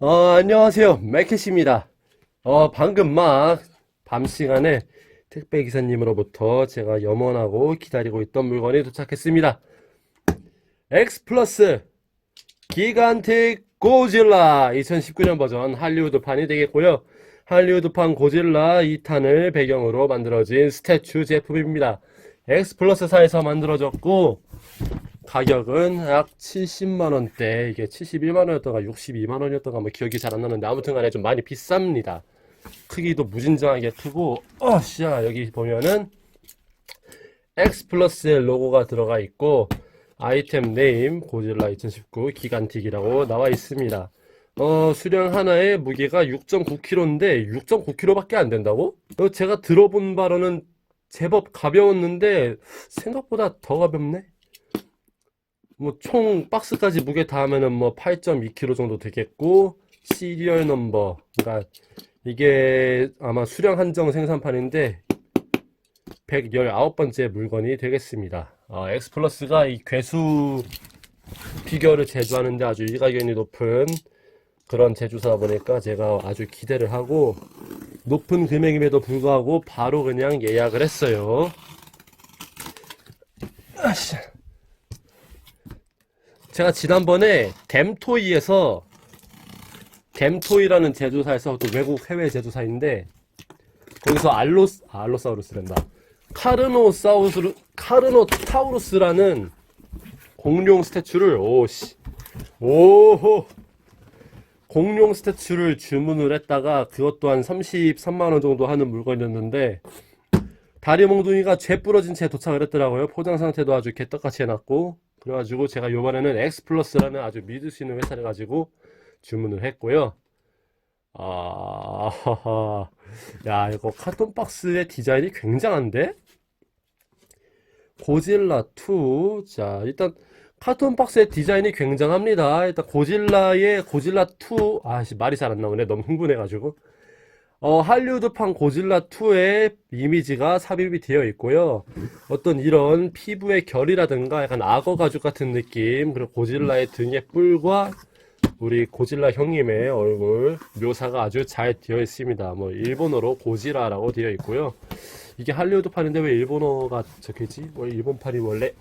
어, 안녕하세요. 맥켓입니다. 어, 방금 막 밤 시간에 택배 기사님으로부터 제가 염원하고 기다리고 있던 물건이 도착했습니다. X 플러스 기간틱 고질라 2019년 버전 할리우드판이 되겠고요. 할리우드판 고질라 2탄을 배경으로 만들어진 스태츄 제품입니다. X 플러스사에서 만들어졌고 가격은 약 70만 원대, 이게 71만 원이었던가 62만 원이었던가 뭐 기억이 잘 안 나는데 아무튼 간에 좀 많이 비쌉니다. 크기도 무진장하게 크고, 어, 씨야, 여기 보면은 X 플러스의 로고가 들어가 있고, 아이템 네임 고질라 2019 기간틱이라고 나와 있습니다. 어, 수량 하나에 무게가 6.9kg인데 6.9kg밖에 안 된다고? 어, 제가 들어본 바로는 제법 가벼웠는데 생각보다 더 가볍네? 뭐 총 박스까지 무게 다 하면은 뭐 8.2kg 정도 되겠고 시리얼 넘버 그러니까 이게 아마 수량 한정 생산판인데 119번째 물건이 되겠습니다. 어, X 플러스가 이 괴수 피규어를 제조하는데 아주 일가견이 높은 그런 제조사 보니까 제가 아주 기대를 하고 높은 금액임에도 불구하고 바로 그냥 예약을 했어요. 아씨. 제가 지난번에 댐토이에서 댐토이라는 제조사에서 또 외국 해외 제조사인데 거기서 알로스 아, 알로사우루스란다. 카르노사우루스 카르노타우루스라는 공룡 스태츄를 오씨. 오호. 공룡 스태츄를 주문을 했다가 그것 또한 33만 원 정도 하는 물건이었는데 다리 몽둥이가 죄 부러진 채 도착을 했더라고요. 포장 상태도 아주 개떡같이 해놨고 그래가지고 제가 요번에는 엑스플러스라는 아주 믿을 수 있는 회사를 가지고 주문을 했고요. 아, 야 이거 카톤 박스의 디자인이 굉장한데? 고질라 2. 자, 일단 카톤 박스의 디자인이 굉장합니다. 일단 고질라의 고질라 2. 아씨 말이 잘 안 나오네. 너무 흥분해가지고. 어, 할리우드판 고질라 2의 이미지가 삽입이 되어 있고요. 어떤 이런 피부의 결이라든가 약간 악어 가죽 같은 느낌, 그리고 고질라의 등의 뿔과 우리 고질라 형님의 얼굴 묘사가 아주 잘 되어 있습니다. 뭐 일본어로 고지라라고 되어 있고요. 이게 할리우드판인데 왜 일본어가 적혀있지? 뭐 일본판이 원래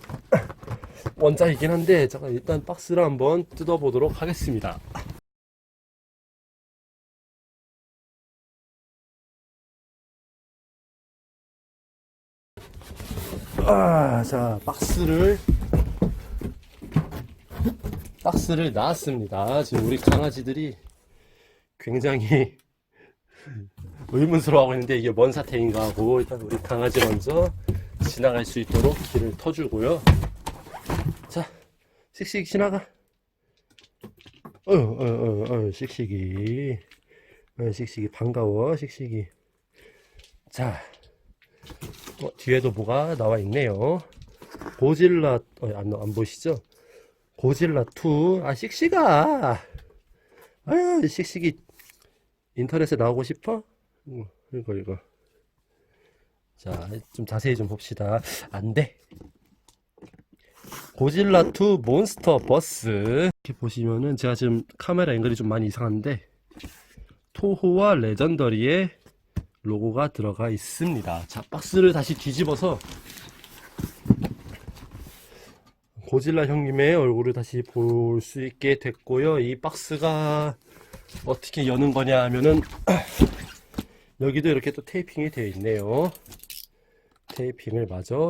원작이긴 한데 잠깐 일단 박스를 한번 뜯어보도록 하겠습니다. 아, 자, 박스를 박스를 나왔습니다. 지금 우리 강아지들이 굉장히 의문스러워하고 있는데 이게 뭔 사태인가 하고 일단 우리 강아지 먼저 지나갈 수 있도록 길을 터주고요. 자, 씩씩 지나가. 어, 어, 어, 어, 씩씩이. 어, 씩씩이 반가워, 씩씩이. 자, 어, 뒤에도 뭐가 나와 있네요. 고질라, 어, 안, 안 보시죠? 고질라 2. 아, 씩씩아. 아유, 씩씩이 인터넷에 나오고 싶어? 어, 이거, 이거. 자, 좀 자세히 좀 봅시다. 안 돼. 고질라 2 몬스터 버스. 이렇게 보시면은 제가 지금 카메라 앵글이 좀 많이 이상한데, 토호와 레전더리의 로고가 들어가 있습니다. 자, 박스를 다시 뒤집어서 고질라 형님의 얼굴을 다시 볼 수 있게 됐고요. 이 박스가 어떻게 여는 거냐 하면은 여기도 이렇게 또 테이핑이 되어 있네요. 테이핑을 마저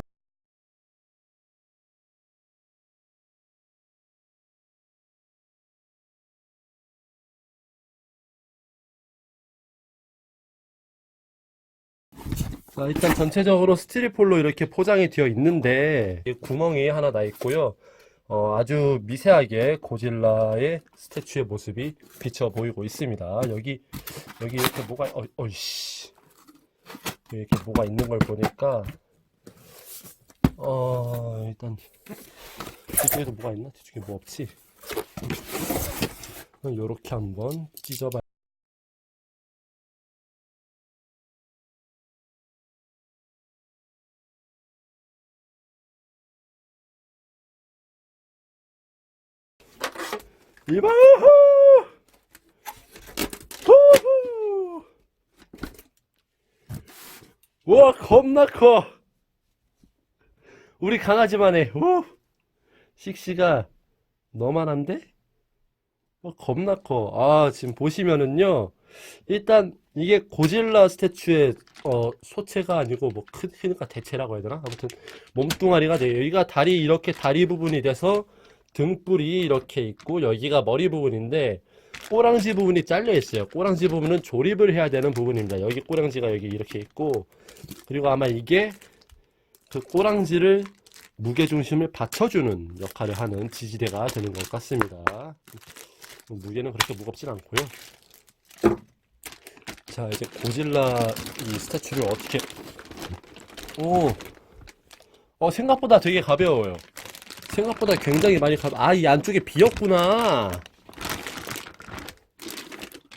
자, 일단 전체적으로 스티리폴로 이렇게 포장이 되어 있는데 이 구멍이 하나 나 있고요. 어, 아주 미세하게 고질라의 스태츄의 모습이 비쳐 보이고 있습니다. 여기 여기 이렇게 뭐가 어, 어이씨 이렇게 뭐가 있는 걸 보니까 어 일단 뒤쪽에도 뭐가 있나? 뒤쪽에 뭐 없지? 이렇게 한번 찢어봐. 이봐 후후 우와 겁나 커 우리 강아지만 해 우. 식시가 너만 한데? 어, 겁나 커. 아, 지금 보시면은요. 일단 이게 고질라 스태츄의 어, 소체가 아니고 뭐 큰, 그러니까 대체라고 해야 되나? 아무튼 몸뚱아리가 돼. 여기가 다리 이렇게 다리 부분이 돼서 등뿔이 이렇게 있고, 여기가 머리 부분인데, 꼬랑지 부분이 잘려 있어요. 꼬랑지 부분은 조립을 해야 되는 부분입니다. 여기 꼬랑지가 여기 이렇게 있고, 그리고 아마 이게 그 꼬랑지를 무게 중심을 받쳐주는 역할을 하는 지지대가 되는 것 같습니다. 무게는 그렇게 무겁진 않고요. 자, 이제 고질라 이 스태츄를 어떻게 오, 어 생각보다 되게 가벼워요. 생각보다 굉장히 많이 가. 아, 이 안쪽에 비었구나.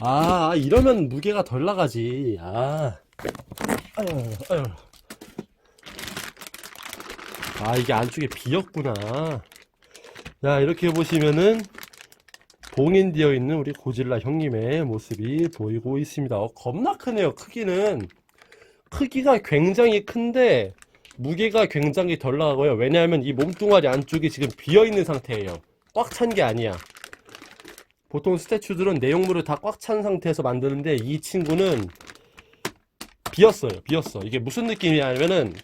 아, 이러면 무게가 덜 나가지. 아. 아, 이게 안쪽에 비었구나. 자, 이렇게 보시면은 봉인되어 있는 우리 고질라 형님의 모습이 보이고 있습니다. 어, 겁나 크네요. 크기는. 크기가 굉장히 큰데 무게가 굉장히 덜 나가고요. 왜냐하면 이 몸뚱아리 안쪽이 지금 비어 있는 상태예요. 꽉 찬 게 아니야. 보통 스태츄들은 내용물을 다 꽉 찬 상태에서 만드는데 이 친구는 비었어요. 비었어. 이게 무슨 느낌이냐면은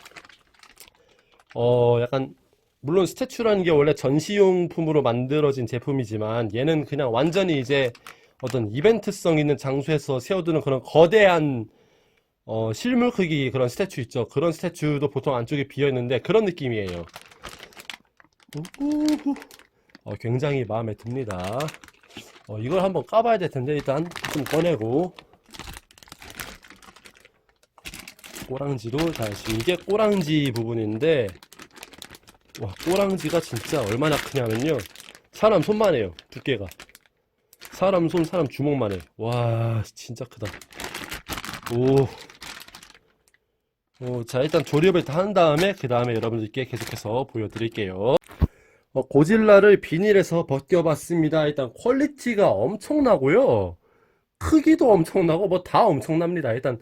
어, 약간, 물론 스태츄라는 게 원래 전시용품으로 만들어진 제품이지만 얘는 그냥 완전히 이제 어떤 이벤트성 있는 장소에서 세워두는 그런 거대한 어, 실물 크기 그런 스태츄 있죠. 그런 스태츄도 보통 안쪽에 비어 있는데 그런 느낌이에요. 우후후. 어, 굉장히 마음에 듭니다. 어, 이걸 한번 까봐야 될 텐데 일단 좀 꺼내고 꼬랑지도 자 지금 이게 꼬랑지 부분인데 와 꼬랑지가 진짜 얼마나 크냐면요 사람 손만 해요 두께가 사람 손 사람 주먹만 해와 진짜 크다 오 어, 자 일단 조립을 다 한 다음에 그 다음에 여러분들께 계속해서 보여드릴게요 어, 고질라를 비닐에서 벗겨봤습니다 일단 퀄리티가 엄청나고요 크기도 엄청나고 뭐 다 엄청납니다. 일단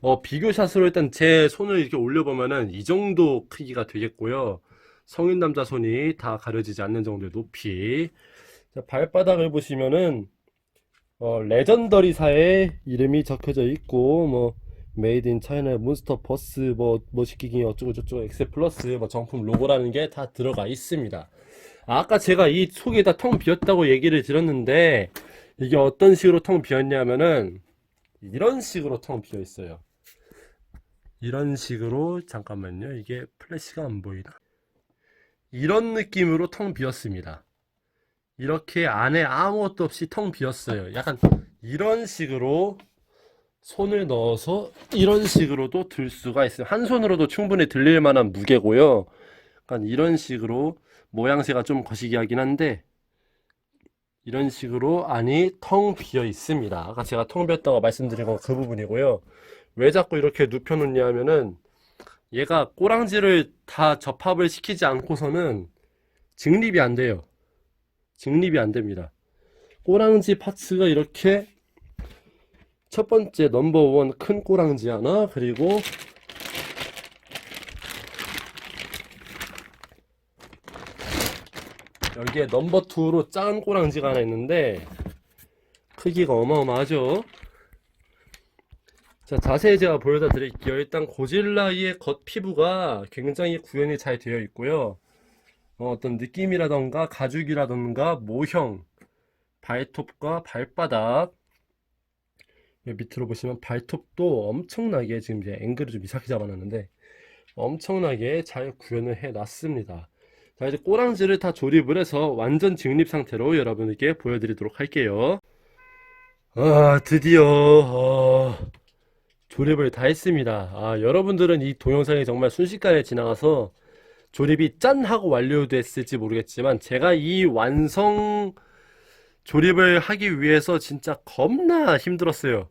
어, 비교샷으로 일단 제 손을 이렇게 올려보면은 이 정도 크기가 되겠고요. 성인 남자 손이 다 가려지지 않는 정도의 높이. 자, 발바닥을 보시면은 어, 레전더리사의 이름이 적혀져 있고 뭐 메이드 인 차이나 몬스터 버스 뭐 뭐 시키기 어쩌고 저쩌고 엑셀 플러스 뭐 정품 로고라는 게 다 들어가 있습니다. 아, 아까 제가 이 속이 다 텅 비었다고 얘기를 드렸는데 이게 어떤 식으로 텅 비었냐면은 이런 식으로 텅 비어 있어요. 이런 식으로 잠깐만요. 이게 플래시가 안 보이나? 이런 느낌으로 텅 비었습니다. 이렇게 안에 아무것도 없이 텅 비었어요. 약간 이런 식으로 손을 넣어서 이런 식으로도 들 수가 있어요. 한 손으로도 충분히 들릴 만한 무게고요. 약간 이런 식으로 모양새가 좀 거시기하긴 한데 이런 식으로 안이 텅 비어 있습니다. 아까 제가 텅 비었다고 말씀드린 건 그 부분이고요. 왜 자꾸 이렇게 눕혀놓냐 하면은 얘가 꼬랑지를 다 접합을 시키지 않고서는 직립이 안 돼요. 직립이 안 됩니다. 꼬랑지 파츠가 이렇게 첫 번째 넘버원 큰 꼬랑지 하나 그리고 여기에 넘버 2로 작은 꼬랑지가 하나 있는데 크기가 어마어마하죠. 자, 자세히 제가 보여다 드릴게요. 일단 고질라의 겉 피부가 굉장히 구현이 잘 되어 있고요. 어, 어떤 느낌이라던가 가죽이라던가 모형, 발톱과 발바닥 밑으로 보시면 발톱도 엄청나게 지금 이제 앵글을 좀 이상하게 잡아놨는데 엄청나게 잘 구현을 해 놨습니다. 자, 이제 꼬랑지를 다 조립을 해서 완전 직립 상태로 여러분에게 보여드리도록 할게요. 아, 드디어, 어, 조립을 다 했습니다. 아, 여러분들은 이 동영상이 정말 순식간에 지나가서 조립이 짠 하고 완료됐을지 모르겠지만 제가 이 완성 조립을 하기 위해서 진짜 겁나 힘들었어요.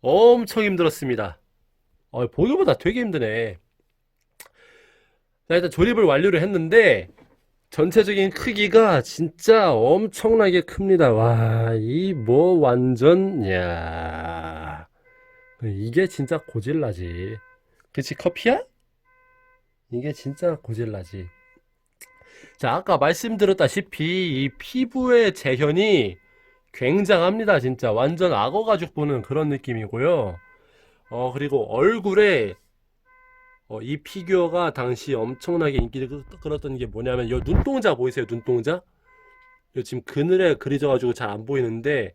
엄청 힘들었습니다. 어, 보기보다 되게 힘드네. 자, 일단 조립을 완료를 했는데 전체적인 크기가 진짜 엄청나게 큽니다. 와, 이 뭐 완전 야. 이게 진짜 고질라지. 그치, 커피야? 이게 진짜 고질라지. 자, 아까 말씀드렸다시피 이 피부의 재현이 굉장합니다, 진짜. 완전 악어 가죽 보는 그런 느낌이고요. 어, 그리고 얼굴에 어, 이 피규어가 당시 엄청나게 인기를 끌- 끌었던 게 뭐냐면 이 눈동자 보이세요? 눈동자? 요 지금 그늘에 그려져가지고 잘 안 보이는데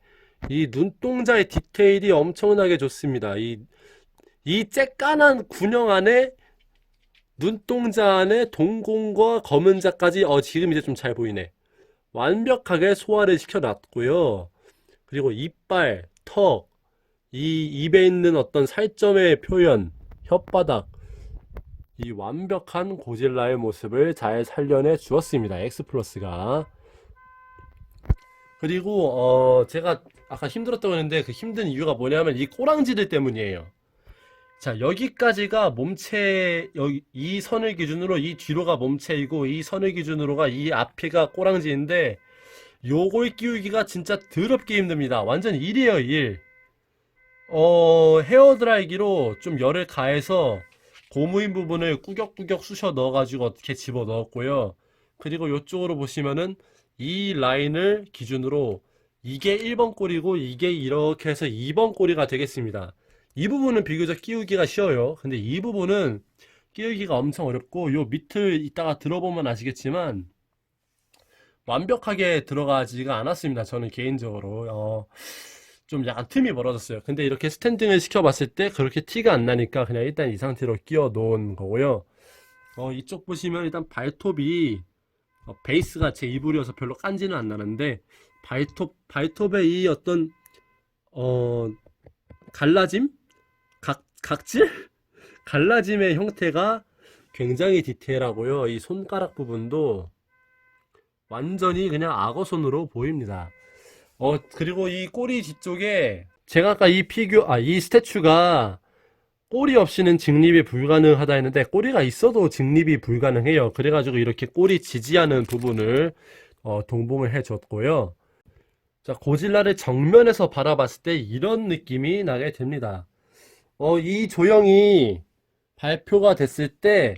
이 눈동자의 디테일이 엄청나게 좋습니다. 이, 이 쬐깐한 군형 안에 눈동자 안에 동공과 검은 자까지 어 지금 이제 좀 잘 보이네. 완벽하게 소화를 시켜놨고요. 그리고 이빨, 턱, 이 입에 있는 어떤 살점의 표현, 혓바닥, 이 완벽한 고질라의 모습을 잘 살려내 주었습니다. 엑스플러스가. 그리고 어 제가 아까 힘들었다고 했는데 그 힘든 이유가 뭐냐면 이 꼬랑지들 때문이에요. 자, 여기까지가 몸체 여기 이 선을 기준으로 이 뒤로가 몸체이고 이 선을 기준으로가 이 앞에가 꼬랑지인데 요걸 끼우기가 진짜 더럽게 힘듭니다. 완전 일이에요, 일. 어, 헤어드라이기로 좀 열을 가해서 고무인 부분을 꾸격꾸격 쑤셔 넣어가지고 어떻게 집어 넣었고요. 그리고 이쪽으로 보시면은 이 라인을 기준으로 이게 1번 꼬리고 이게 이렇게 해서 2번 꼬리가 되겠습니다. 이 부분은 비교적 끼우기가 쉬워요. 근데 이 부분은 끼우기가 엄청 어렵고 요 밑을 이따가 들어보면 아시겠지만 완벽하게 들어가지가 않았습니다. 저는 개인적으로 어, 좀 약간 틈이 멀어졌어요. 근데 이렇게 스탠딩을 시켜봤을 때 그렇게 티가 안 나니까 그냥 일단 이 상태로 끼워 놓은 거고요. 어, 이쪽 보시면 일단 발톱이 어, 베이스가 제 이불이어서 별로 깐지는 안 나는데 발톱 발톱의 이 어떤 어 갈라짐 각 각질 갈라짐의 형태가 굉장히 디테일하고요. 이 손가락 부분도 완전히 그냥 악어 손으로 보입니다. 어 그리고 이 꼬리 뒤쪽에 제가 아까 이 피규어 아 이 스태츄가 꼬리 없이는 직립이 불가능하다 했는데 꼬리가 있어도 직립이 불가능해요. 그래가지고 이렇게 꼬리 지지하는 부분을 어, 동봉을 해줬고요. 자, 고질라를 정면에서 바라봤을 때 이런 느낌이 나게 됩니다. 어, 이 조형이 발표가 됐을 때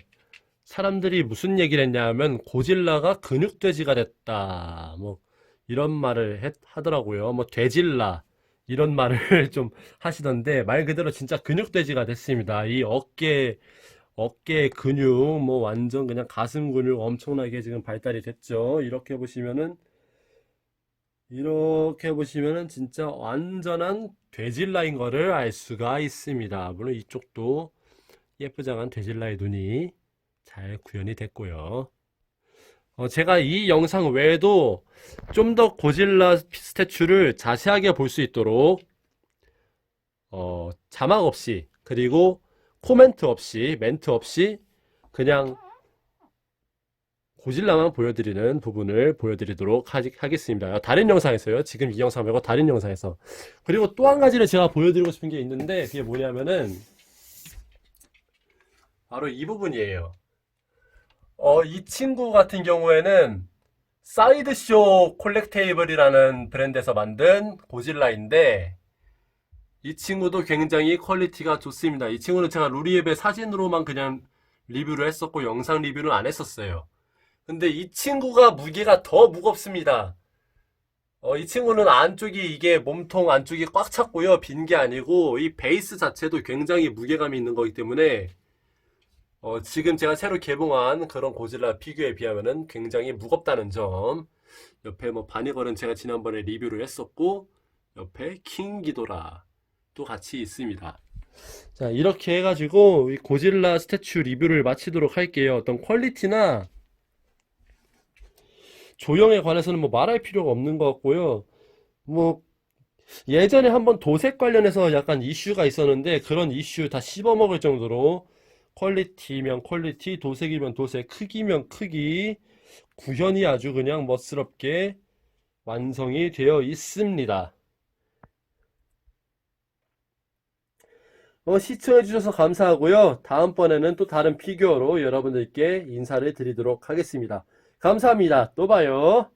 사람들이 무슨 얘기를 했냐 하면 고질라가 근육돼지가 됐다. 뭐 이런 말을 했- 하더라고요. 뭐 돼질라 이런 말을 좀 하시던데 말 그대로 진짜 근육돼지가 됐습니다. 이 어깨 어깨 근육 뭐 완전 그냥 가슴 근육 엄청나게 지금 발달이 됐죠. 이렇게 보시면은 이렇게 보시면은 진짜 완전한 돼질라인 거를 알 수가 있습니다. 물론 이쪽도 예쁘장한 돼질라의 눈이 잘 구현이 됐고요. 어, 제가 이 영상 외에도 좀 더 고질라 스태츄를 자세하게 볼 수 있도록 어, 자막 없이 그리고 코멘트 없이 멘트 없이 그냥 고질라만 보여드리는 부분을 보여드리도록 하, 하겠습니다. 다른 영상에서요. 지금 이 영상 말고 다른 영상에서. 그리고 또 한 가지를 제가 보여드리고 싶은 게 있는데 그게 뭐냐면은 바로 이 부분이에요. 어, 이 친구 같은 경우에는 사이드쇼 콜렉테이블이라는 브랜드에서 만든 고질라인데 이 친구도 굉장히 퀄리티가 좋습니다. 이 친구는 제가 루리앱의 사진으로만 그냥 리뷰를 했었고 영상 리뷰는 안 했었어요. 근데 이 친구가 무게가 더 무겁습니다. 어, 이 친구는 안쪽이 이게 몸통 안쪽이 꽉 찼고요. 빈 게 아니고 이 베이스 자체도 굉장히 무게감이 있는 거기 때문에 어, 지금 제가 새로 개봉한 그런 고질라 피규어에 비하면은 굉장히 무겁다는 점. 옆에 뭐 바니걸은 제가 지난번에 리뷰를 했었고 옆에 킹 기도라 또 같이 있습니다. 자, 이렇게 해가지고 이 고질라 스태츄 리뷰를 마치도록 할게요. 어떤 퀄리티나 조형에 관해서는 뭐 말할 필요가 없는 것 같고요. 뭐 예전에 한번 도색 관련해서 약간 이슈가 있었는데 그런 이슈 다 씹어먹을 정도로 퀄리티면 퀄리티, 도색이면 도색, 크기면 크기, 구현이 아주 그냥 멋스럽게 완성이 되어 있습니다. 어, 시청해주셔서 감사하고요. 다음번에는 또 다른 피규어로 여러분들께 인사를 드리도록 하겠습니다. 감사합니다. 또 봐요.